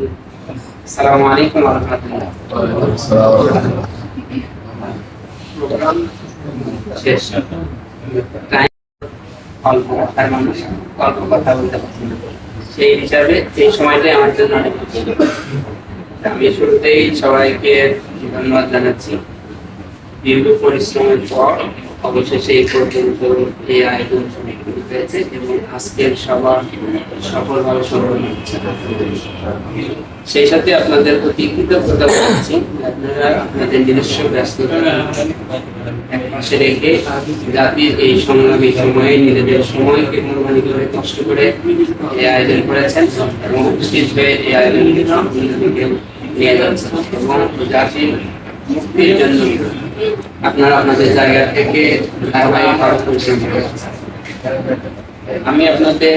আসসালামু আলাইকুম ওয়া রাহমাতুল্লাহ শেষ। অল্প কথার মানুষ অল্প কথা বলতে পারছি না। সেই হিসাবে এই সময়টাই আমার জন্য অনেক আমি শুরুতেই সবাইকে ধন্যবাদ জানাচ্ছি। দীর্ঘ পরিশ্রমের পর অবশেষে এই পর্যন্ত এই আয়োজন হয়েছে এবং আজকের সভা সফলভাবে সম্পন্ন হচ্ছে। সেই সাথে আপনাদের প্রতি কৃতজ্ঞতা আপনারা আপনাদের নিজস্ব ব্যস্ততা এক পাশে রেখে জাতির এই সংগ্রামী সময়ে নিজেদের সময়কে কোরবানি করে কষ্ট করে এই আয়োজন করেছেন এবং উপস্থিত হয়ে এই সামনের নিয়ে যাচ্ছেন এবং জাতির মুক্তির জন্য আপনারা আপনাদের জায়গা থেকে ধারাবাহিকভাবে পরিশ্রম করে যাচ্ছেন। আমি আপনাদের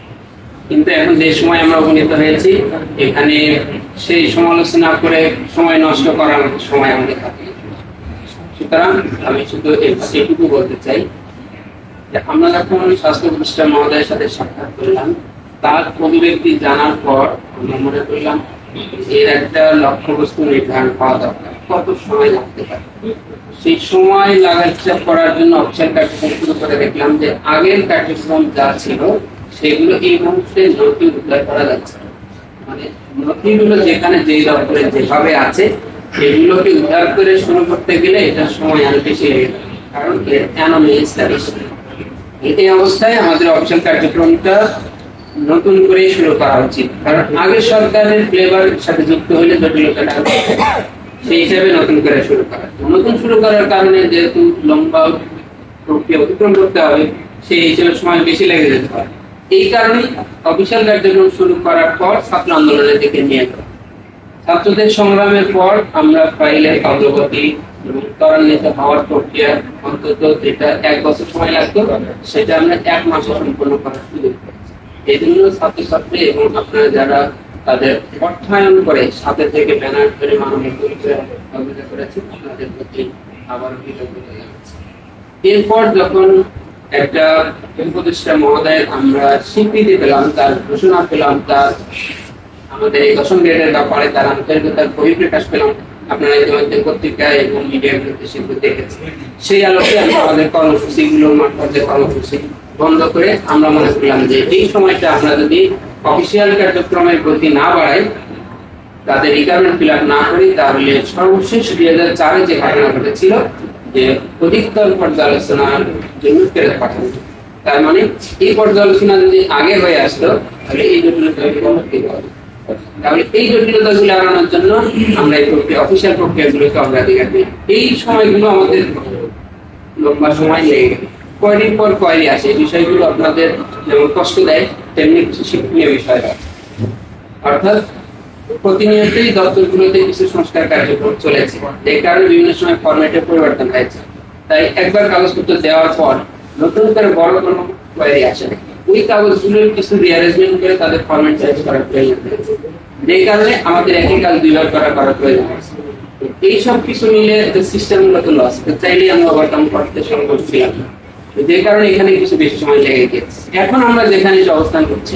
কিন্তু এখন যে সময় আমরা উপনীত হয়েছি, এখানে সেই সমালোচনা করে সময় নষ্ট করার সময় আমাদের থাকে। সুতরাং আমি শুধু এটুকু বলতে চাই যে আমরা যখন স্বাস্থ্য উপদেষ্টা মহোদয়ের সাথে সাক্ষাৎ করলাম, তার অভিব্যক্তি জানার পর আমরা মনে করলাম এর একটা লক্ষ্যবস্তু নির্ধারণ হওয়া দরকার। কত সময় লাগতে পারে? সেই সময় লাগাচ্ছা করার জন্য অপশন কার্যক্রম শুরু করে দেখলাম যে আগের কার্যক্রম যা ছিল সেগুলো এই মুহূর্তে নথি উদ্ধার করা যাচ্ছে মানে নথিগুলো যেখানে যেই দপ্তরে যেভাবে আছে এগুলোকে উদ্ধার করে শুরু করতে গেলে এটা সময় আরও বেশি লেগে কারণ এই অবস্থায় আমাদের অপশন কার্যক্রমটা নতুন করে শুরু করা উচিত। কারণ আগের সরকারের ফ্লেভার সাথে যুক্ত হলে। সেই হিসাবে নতুন করে শুরু করা। নতুন শুরু করার কারণে যেহেতু লম্বা প্রক্রিয়া অতিক্রম করতে হবে, সেই হিসেবে সময় বেশি লেগে যেতে পারে। এই কারণে অফিসিয়াল কার্যক্রম শুরু করার পর ছাত্র আন্দোলনের দিকে নিয়ে ছাত্রদের সংগ্রামের পর আমরা ফাইলের অগ্রগতি এবং ত্বরান্বিত হওয়ার প্রক্রিয়া অন্তত যেটা এক বছর সময় সেটা আমরা এক মাসে সম্পন্ন করার সুযোগ। এই জন্য ছাত্রছাত্রী এবং আপনারা যারা তাদের অর্থায়ন করে সাথে থেকে ব্যানার করে মানবিক সহযোগিতা করেছেন, আপনাদের প্রতি আবার কৃতজ্ঞতা এরপর যখন একটা উপদেষ্টা মহোদয়ের আমরা স্বীকৃতি পেলাম, তার ঘোষণা পেলাম, তার আমাদের এই দশম গ্রেডের ব্যাপারে তার আন্তরিকতার বহিঃপ্রকাশ পেলাম। আপনারা ইতিমধ্যে পত্রিকায় এবং সেগুলো দেখেছেন। সেই আলোকে আমরা আমাদের কর্মসূচি বন্ধ করে আমরা মনে করলাম যে এই সময়টা আমরা যদি অফিসিয়াল কার্যক্রমের গতি না বাড়াই, তাদের রিকোয়ারমেন্ট ফিল না করি, তাহলে সর্বশেষ দুই হাজার চারে যে ঘটনা ঘটেছিল যে অধিকতর পর্যালোচনার জন্য ফেরত পাঠানো তার মানে এই পর্যালোচনা যদি আগে হয়ে আসতো, তাহলে এই জটিলতা তাহলে এই জটিলতা গুলো এড়ানোর জন্য আমরা এই প্রক্রিয়া, অফিসিয়াল প্রক্রিয়াগুলোকে অগ্রাধিকার দিই এই সময়গুলো আমাদের লম্বা সময় লেগে গেল। কয়দিন পর কয়রি আসে, এই বিষয়গুলো আপনাদের যেমন কষ্ট দেয়, তেমনি কিছু শিক্ষণীয় বিষয় অর্থাৎ প্রতিনিয়তই দপ্তরগুলোতে কিছু সংস্কার কার্যক্রম চলেছে। এই কারণে বিভিন্ন সময় ফরম্যাটের পরিবর্তন হয়েছে। তাই একবার কাগজপত্র দেওয়ার পর নতুন করে বড় কোনো কোয়ারি আসে ওই কাগজগুলোর কিছু করে তাদের ফরম্যাট চেঞ্জ করার প্রয়োজন যেই কারণে আমাদের একই কাজ দুইবার করা করার প্রয়োজন এই সব কিছু মিলে সিস্টেম মূলত লস চাইলেই আমরা ওভারকাম করতে ছিলাম। যে কারণে এখানে কিছু বেশি সময় লেগে গেছে। এখন আমরা যেখানে অবস্থান করছি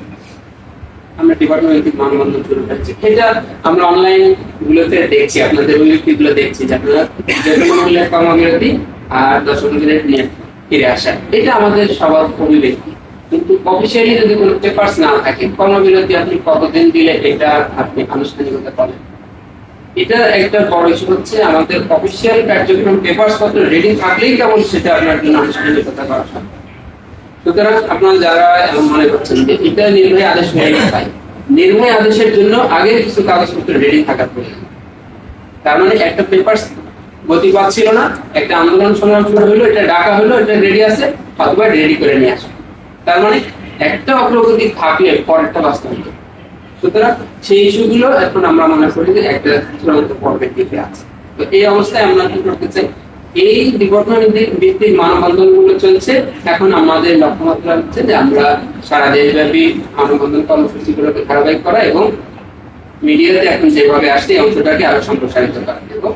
আমরা ডিপার্টমেন্ট মানবন্ধন শুরু করেছি এটা আমরা অনলাইন গুলোতে দেখছি, আপনাদের অভিব্যক্তি গুলো দেখছি, যে আপনারা যে কোনো মূল্যের কর্মবিরতি আর দশম দিনের নিয়ে ফিরে আসা এটা আমাদের সবার অভিব্যক্তি। কিন্তু অফিসিয়ালি যদি কোনো পেপার্স না থাকে, কর্মবিরতি আপনি কতদিন দিলে এটা আপনি আনুষ্ঠানিকতা করেন এটা একটা বড় ইস্যু হচ্ছে, আমাদের অফিসিয়াল কার্যক্রম পেপার্স পত্র রেডি থাকলেই কেবল সেটা আপনার জন্য আনুষ্ঠানিকতা করা সম্ভব। সুতরাং আপনারা যারা এমন মনে করছেন যে এটা নির্বাহী আদেশ হয়ে যায় নির্বাহী আদেশের জন্য আগে কিছু কাগজপত্র রেডি থাকার প্রয়োজন। তার মানে একটা পেপার গতি পাচ্ছিল না, একটা আন্দোলন সংগ্রাম শুরু হলো এটা ডাকা হলো এটা রেডি আছে, অথবা রেডি করে নিয়ে আসো। তার মানে একটা অগ্রগতি থাকলে পরেরটা বাস্তবায়িত। সুতরাং সেই ইস্যুগুলো এখন আমরা মনে করি যে একটা চূড়ান্ত পর্বের দিকে আছে। তো এই অবস্থায় আমরা কি করতে চাই? এই ডিপার্টমেন্ট ভিত্তিক মানববন্ধনগুলো চলছে এখন আমাদের লক্ষ্যমাত্রা হচ্ছে যে আমরা সারা দেশব্যাপী মানববন্ধন কর্মসূচিগুলোকে ধারাবাহিক করা এবং মিডিয়াতে এখন যেভাবে আসছে, এই অংশটাকে আরও সম্প্রসারিত করা এবং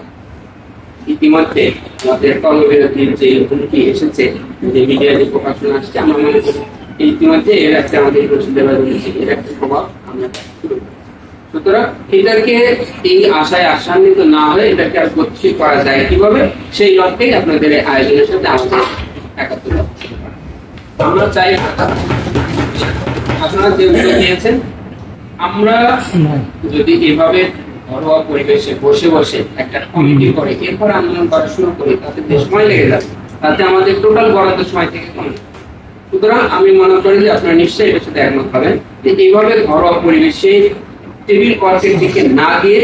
ইতিমধ্যে আমাদের কর্মবিরতির যে হুমকি এসেছে, যে মিডিয়া যে প্রকাশনা আসছে, আমরা মনে করি ইতিমধ্যে এর একটা আমাদের মুর্শিদাবাদ এর একটা প্রভাব আমরা শুরু করেছি। সুতরাং এটাকে এই আশায় আশান্বিত না হয়ে এটাকে আর করা যায় কীভাবে? সেই লক্ষ্যেই আপনাদের আয়োজনের সাথে একাত্তর আমরা চাই আপনারা যে উদ্যোগ নিয়েছেন আমরা যদি এভাবে ঘরোয়া পরিবেশে বসে বসে একটা কমিটি করে এরপর আন্দোলন করা শুরু করি, তাতে যে সময় লেগে যাবে। তাতে আমাদের টোটাল বরাদ্দ সময় থেকে কমে সুতরাং আমি মনে করি যে আপনারা নিশ্চয়ই এটার সাথে একমত হবেন যে এইভাবে ঘরোয়া পরিবেশে টেবিল ওয়ার্কের দিকে না গিয়ে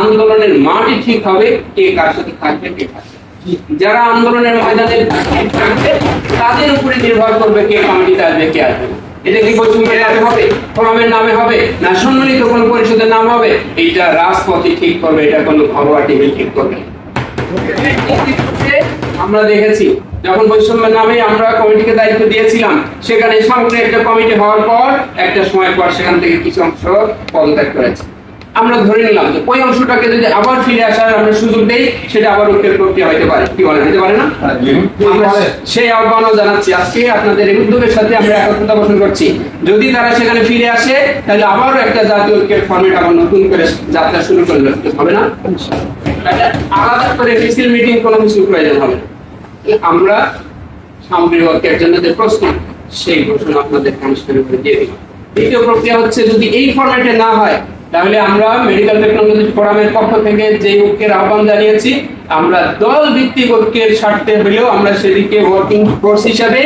আন্দোলনের মাটি ঠিক হবে কে কার সাথে থাকবে, কে যারা আন্দোলনের ময়দানে থাকবে, তাদের উপরে নির্ভর করবে কে কমিটিতে আসবে, কে আসবে এটা কি বৈষম্যের হবে, ফোরামের নামে হবে, না সম্মানিত কোন পরিষদের নাম হবে? এইটা রাজপথে ঠিক করবে, এটা কোনো ঘরোয়া টেবিল ঠিক করবে। আমরা দেখেছি, যখন বৈষম্যের নামে আমরা কমিটিকে দায়িত্ব দিয়েছিলাম, সেখানে সামগ্রিক একটা কমিটি হওয়ার পর একটা সময় পর সেখান থেকে কিছু অংশ পদত্যাগ করেছে। আমরা ধরে নিলাম যে ওই অংশটাকে যদি আবার ফিরে আসার আমরা সুযোগ দেই, সেটা আবার উত্তর প্রক্রিয়া হতে পারে। কি বলেন হতে পারে না? সেই আহ্বানও জানাচ্ছি আজকে আপনাদের এই উদ্যোগের সাথে আমরা একত্রতা পোষণ করছি। যদি তারা সেখানে ফিরে আসে, তাহলে আবারও একটা জাতীয় ঐক্যের ফর্মেট আবার নতুন করে যাত্রা শুরু করলে হবে না? আলাদা করে মিছিল মিটিং কোনো কিছু প্রয়োজন হবে। আমরা সামগ্রিক ঐক্যের জন্য যে প্রস্তুত, সেই ঘোষণা আপনাদের অনুষ্ঠানের উপরে দিয়ে দিলাম দ্বিতীয় প্রক্রিয়া হচ্ছে যদি এই ফরম্যাটে না হয়, তাহলে আমরা মেডিকেল টেকনোলজি ফোরামের পক্ষ থেকে যে ঐক্যের আহ্বান জানিয়েছি, আমরা দল ভিত্তিক ঐক্যের স্বার্থে হলেও আমরা সেদিকে ওয়ার্কিং ফোর্স হিসাবে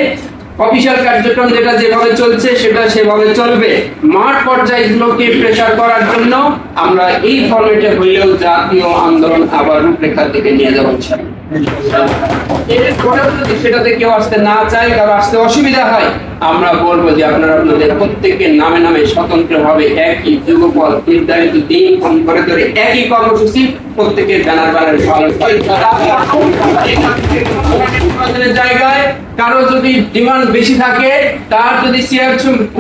অফিসিয়াল কার্যক্রম যেটা যেভাবে চলছে, সেটা সেভাবে চলবে মাঠ পর্যায়গুলোকে প্রেসার করার জন্য আমরা এই ফরম্যাটে হইলেও জাতীয় আন্দোলন আবার রূপরেখার দিকে নিয়ে ইনশাআল্লাহ। এরপরেও সেটাতে কেউ আসতে না চায়, কারও আসতে অসুবিধা হয়, আমরা বলব যে আপনারা আপনাদের প্রত্যেকের নামে নামে স্বতন্ত্র ভাবে একই যুগপথ নির্ধারিত দিন, ফোন করে ধরে একই কর্মসূচি প্রত্যেকের ব্যানার ব্যানার জায়গায় কারও যদি ডিমান্ড বেশি থাকে তার যদি শেয়ার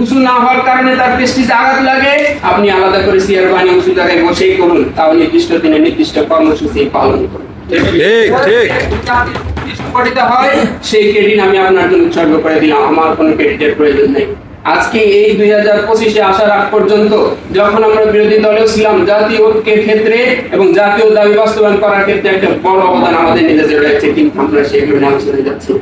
উঁচু না হওয়ার কারণে তার প্রেস্টিজে আঘাত লাগে আপনি আলাদা করে শেয়ার বানিয়ে উঁচু জায়গায় বসেই করুন। তাও নির্দিষ্ট দিনে নির্দিষ্ট কর্মসূচি পালন করুন। ঠিক ঠিক সংগঠিত হয় সেই ক্রেডিট আমি আপনার জন্য উৎসর্গ করে দিলাম। আমার কোনো ক্রেডিটের প্রয়োজন নেই। আজকে এই দুই হাজার পঁচিশে আসার আগ পর্যন্ত যখন আমরা বিরোধী দলেও ছিলাম জাতীয় ঐক্যের ক্ষেত্রে এবং জাতীয় দাবি বাস্তবায়ন করার ক্ষেত্রে একটা বড় অবদান আমাদের নিজেদের রয়েছে কিন্তু আমরা সেগুলো আলোচনায় যাচ্ছি।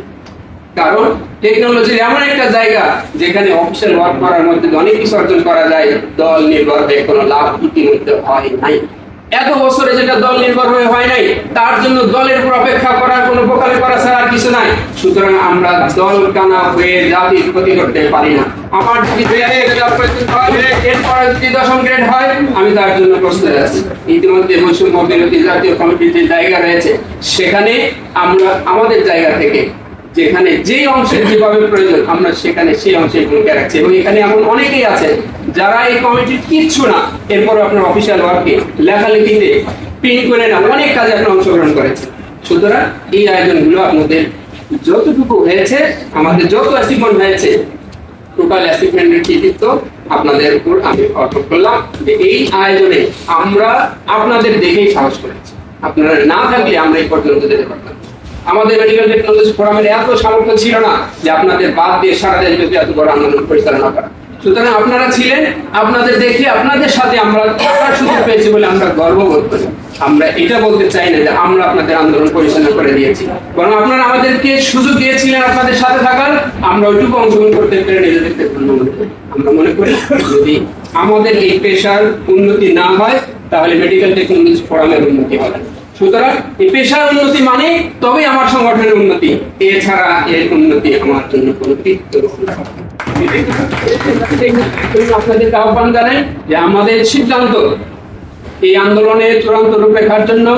কারণ টেকনোলজির এমন একটা জায়গা যেখানে অফিসিয়াল ওয়ার্ক করার মধ্যে অনেক কিছু অর্জন করা যায়, দল নির্ভর হয়ে কোনো লাভ ইতিমধ্যে হয় নাই। এত বছরে যেটা দল নির্ভর হয়ে হয় নাই, তার জন্য দলের উপর অপেক্ষা করার কোনো বোকামি করা ছাড়া আর কিছু নাই। সুতরাং আমরা দল কানা হয়ে জাতির ক্ষতি করতে পারি না। আমার যদি এরপরে যদি দশম গ্রেড হয়, আমি তার জন্য প্রস্তুত আছি। ইতিমধ্যে বৈষম্য বিরোধী জাতীয় কমিটির যে জায়গা রয়েছে, সেখানে আমরা আমাদের জায়গা থেকে যেখানে যে অংশের যেভাবে প্রয়োজন, আমরা সেখানে সেই অংশের ভূমিকা রাখছি। এবং এখানে এমন অনেকেই আছে যারা এই কমিটির কিচ্ছু না এরপর আপনার অফিসিয়াল ওয়ার্কে লেখালেখিতে প্রিন্ট করে না, অনেক কাজে আপনি অংশগ্রহণ করেছেন। সুতরাং এই আয়োজনগুলো আপনাদের যতটুকু হয়েছে, আমাদের যত অ্যাচিভমেন্ট হয়েছে টোটাল অ্যাচিভমেন্টের কৃতিত্ব আপনাদের উপর আমি অর্পণ করলাম। যে এই আয়োজনে আমরা আপনাদের দেখেই সাহস করেছি। আপনারা না থাকলে আমরা এই পর্যন্ত যেতে পারতাম। আমাদের মেডিকেল টেকনোলজি ফোরামের এত সামর্থ্য ছিল না যে আপনাদের বাদ দিয়ে সারা দেশব্যাপী এত বড় আন্দোলন পরিচালনা করা। সুতরাং আপনারা ছিলেন, আপনাদের দেখে আপনাদের সাথে আমরা থাকার সুযোগ পেয়েছি বলে আমরা গর্ববোধ করি। আমরা এটা বলতে চাই না যে আমরা আপনাদের আন্দোলন পরিচালনা করে দিয়েছি। বরং আপনারা আমাদেরকে সুযোগ দিয়েছিলেন আপনাদের সাথে থাকার, আমরা ওইটুকু অংশগ্রহণ করতে পেরে নিজেদেরকে ধন্য করি। আমরা মনে করি যদি আমাদের এই পেশার উন্নতি না হয়, তাহলে মেডিকেল টেকনোলজি ফোরামের উন্নতি হবে। সুতরাং এই পেশার উন্নতি মানে তবেই আমার সংগঠনের উন্নতি। এছাড়া এর উন্নতি আমার জন্য কোনো তীর্থ আপনাদেরকে আহ্বান যে আমাদের সিদ্ধান্ত, এই চূড়ান্ত রূপরেখার জন্য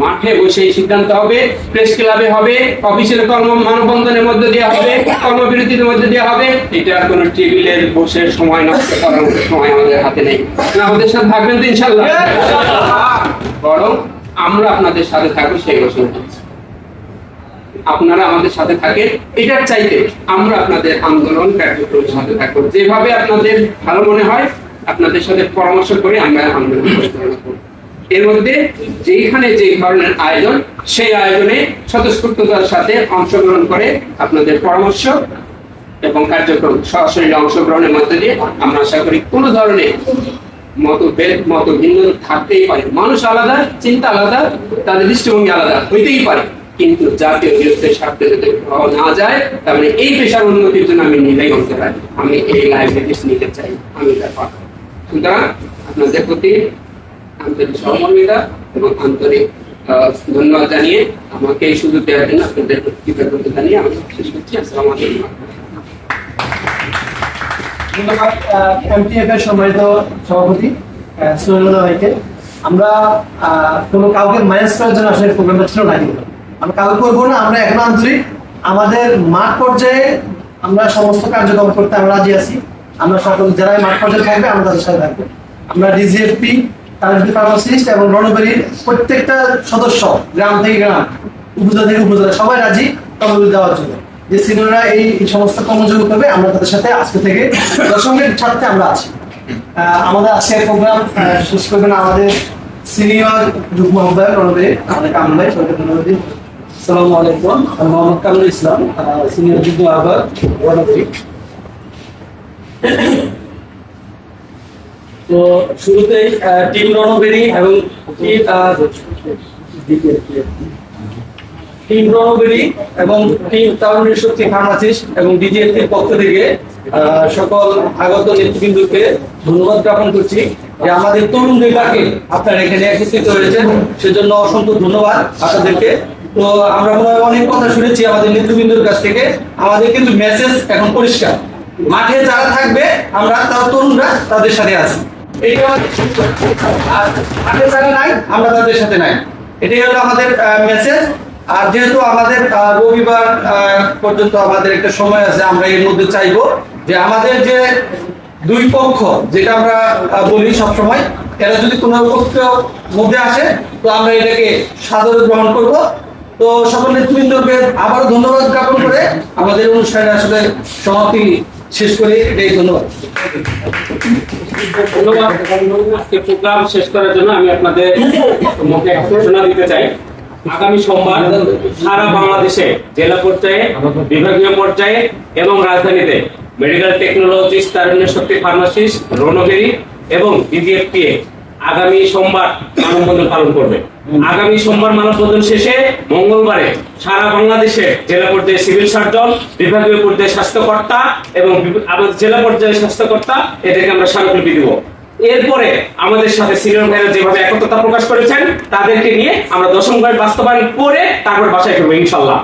মাঠে বসে সিদ্ধান্ত হবে, প্রেস ক্লাবে হবে, অফিসের কর্ম মানববন্ধনের মধ্যে দেওয়া হবে, কর্মবিরতির মধ্যে দেওয়া হবে। এটা কোনো টেবিলের বসে সময় নষ্ট করার সময় আমাদের হাতে নেই। আমাদের সাথে থাকবেন তো ইনশাল্লাহ। বরং আমরা আপনাদের সাথে থাকব সেই ঘোষণা করছি আপনারা আমাদের সাথে থাকেন, এটার চাইতে আমরা আপনাদের আন্দোলন কার্যক্রমের সাথে থাকব। যেভাবে আপনাদের ভালো মনে হয়, আপনাদের সাথে পরামর্শ করে আমরা আন্দোলন করব। এর মধ্যে যেখানে যে ধরনের আয়োজন, সেই আয়োজনে স্বতঃস্ফূর্ততার সাথে অংশগ্রহণ করে আপনাদের পরামর্শ এবং কার্যক্রম সরাসরি অংশগ্রহণের মধ্যে দিয়ে আমরা আশা করি কোনো ধরনের মতভেদ মত ভিন্ন থাকতেই পারে। মানুষ আলাদা, চিন্তা আলাদা, তাদের দৃষ্টিভঙ্গি আলাদা, হইতেই পারে। কিন্তু জাতীয় বিরুদ্ধে স্বার্থে যদি পাওয়া না যায়, তার মানে এই পেশার উন্নতির জন্য আমি নিজেই করতে পারি। আমি এই লাইব্রেরিস নিতে চাই। আমি তার পাবো। সুতরাং আপনাদের প্রতি আন্তরিক সহমর্মিতা এবং আন্তরিক ধন্যবাদ জানিয়ে আমাকে এই সুযোগ দেওয়ার জন্য আপনাদের কৃতজ্ঞতা জানিয়ে আমি শেষ করছি। আসসালামু আলাইকুম। সভাপতি কোনো কাউকে ছিল না আমরা না, আমরা আমাদের মাঠ পর্যায়ে আমরা সমস্ত কার্যক্রম করতে আমরা রাজি আছি। আমরা সকল যারা মাঠ পর্যায়ে থাকবে, আমরা তাদের সাথে থাকব। আমরা ডিজিএফপি ফার্মাসিস্ট এবং রণবাড়ির প্রত্যেকটা সদস্য, গ্রাম থেকে গ্রাম, উপজেলা থেকে উপজেলা, সবাই রাজি কর্মবিরতি দেওয়ার জন্য। যে সিনিয়ররা এই সমস্ত কর্মযোগ করবে, আমরা তাদের সাথে আজকে থেকে দশমের ছাড়তে আমরা আছি। আমাদের আজকের প্রোগ্রাম শেষ করবেন আমাদের সিনিয়র যুগ্ম আহ্বায়ক রণবীর। আমাদের সবাইকে ধন্যবাদ দিই আলাইকুম। মোহাম্মদ কামরুল ইসলাম সিনিয়র যুগ্ম আহ্বায়ক রণবীর তো শুরুতেই টিম রণবেরি এবং টিম আমাদের তরুণ নেতাকে আপনারা এখানে একত্রিত হয়েছেন। সেজন্য অসংখ্য ধন্যবাদ আপনাদেরকে। তো আমরা মনে অনেক কথা শুনেছি আমাদের নেতৃবৃন্দর কাছ থেকে। আমাদের কিন্তু মেসেজ এখন পরিষ্কার। মাঠে যারা থাকবে, আমরা তারা তরুণরা তাদের সাথে আছি। আমাদের আর মাঠে যারা নাই, আমরা তাদের সাথে নাই। এটাই হলো আমাদের মেসেজ আর যেহেতু আমাদের রবিবার পর্যন্ত আমাদের একটা সময় আছে, আমরা এর মধ্যে চাইব যে আমাদের যে দুই পক্ষ, যেটা আমরা বলি সবসময়, এরা যদি কোনো পক্ষ মধ্যে আসে, তো আমরা এটাকে সাদরে গ্রহণ করব। তো সকল নেতৃবৃন্দকে আবারও ধন্যবাদ জ্ঞাপন করে আমাদের অনুষ্ঠানে আসলে সমাপ্তি শেষ করে। এটাই ধন্যবাদ। ধন্যবাদ। শেষ করার জন্য আমি আপনাদের মুখে ঘোষণা দিতে চাই। আগামী সোমবার সারা বাংলাদেশে জেলা পর্যায়ে, বিভাগীয় পর্যায়ে এবং রাজধানীতে মেডিকেল টেকনোলজিস্ট তারুণ্য শক্তি ফার্মাসিস্ট রণগিরি এবং বিজিএফপিএ আগামী সোমবার মানববন্ধন পালন করবে। আগামী সোমবার মানববন্ধন শেষে মঙ্গলবারে সারা বাংলাদেশে জেলা পর্যায়ে সিভিল সার্জন বিভাগীয় পর্যায়ে স্বাস্থ্যকর্তা এবং জেলা পর্যায়ে স্বাস্থ্যকর্তা, এদেরকে আমরা স্মারকলিপি দিব। এরপরে আমাদের সাথে সিনিয়র ভাইরা যেভাবে একত্রতা প্রকাশ করেছেন, তাদেরকে নিয়ে আমরা দশম ঘর বাস্তবায়ন করে তারপর বাসায় ফিরবো ইনশাল্লাহ।